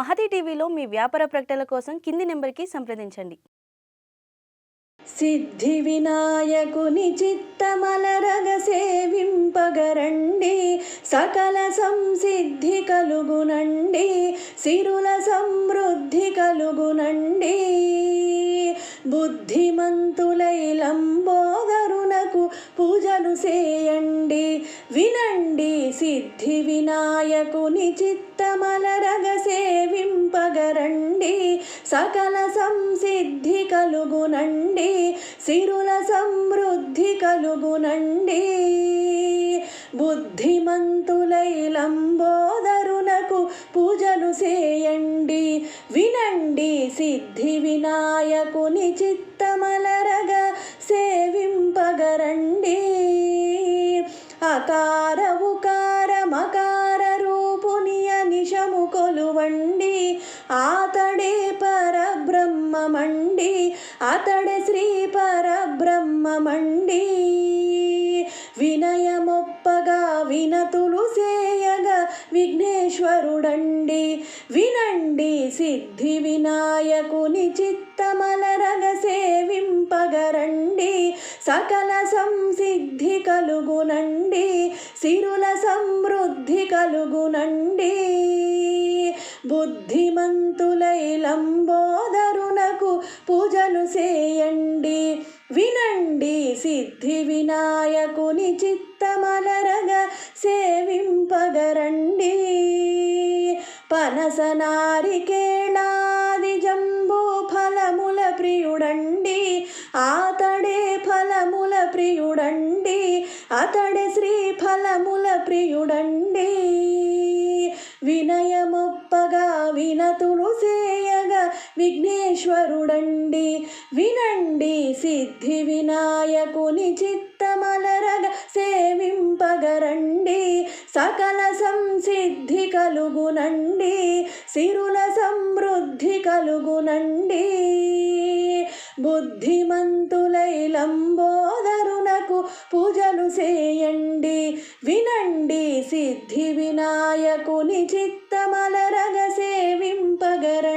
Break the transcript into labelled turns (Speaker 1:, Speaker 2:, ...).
Speaker 1: మహతి టీవీలో మీ వ్యాపార ప్రకటనల కోసం కింది నెంబర్కి సంప్రదించండి.
Speaker 2: సిద్ధి వినాయకుని చిత్తమలరగ సేవింపగరండి సకల సంసిద్ధి కలుగునండి. సిరుల సమృద్ధి కలుగునండి. బుద్ధిమంతులై లంబోదరునకు పూజలు చేయండి. వినండి సిద్ధి వినాయకుని చిత్తమలరగ సేవింపగరండి సకల సంసిద్ధి కలుగునండి. సిరుల సమృద్ధి కలుగునండి. బుద్ధిమంతులై లంబోదరునకు పూజలు చేయండి. నుండి సిద్ధి వినాయకుని చిత్తమలరగ సేవింపగరండి. అకార ఉకార మకార రూపునియ నిశము కొలువండి. ఆతడే పరబ్రహ్మమండి. అతడే శ్రీ పరబ్రహ్మమండి. వినయమొప్పగా వినతులు సే విఘ్నేశ్వరుడండి వినండి సిద్ధి వినాయకుని చిత్తమలరగ సేవింపగరండి సకల సంసిద్ధి కలుగునండి సిరుల సమృద్ధి కలుగునండి. బుద్ధిమంతులై లంబోదరునకు పూజలు చేయండి వినండి సిద్ధి వినాయకుని చిత్తమలరగ సేవింపగరండి పనసనారికేళాది జంబూ ఫలముల ప్రియుడండి. ఆతడే ఫలముల ప్రియుడండి. అతడే శ్రీ ఫలముల ప్రియుడండి. వినయమొప్పగా వినతులు విఘ్నేశ్వరుడండి వినండి సిద్ధి వినాయకుని చిత్తమలరగ సేవింపగరండి. సకల సంసిద్ధి కలుగునండి సిరుల సమృద్ధి కలుగునండి. బుద్ధిమంతులై లంబోదరునకు పూజలు చేయండి వినండి సిద్ధి వినాయకుని చిత్తమలరగ సేవింపగర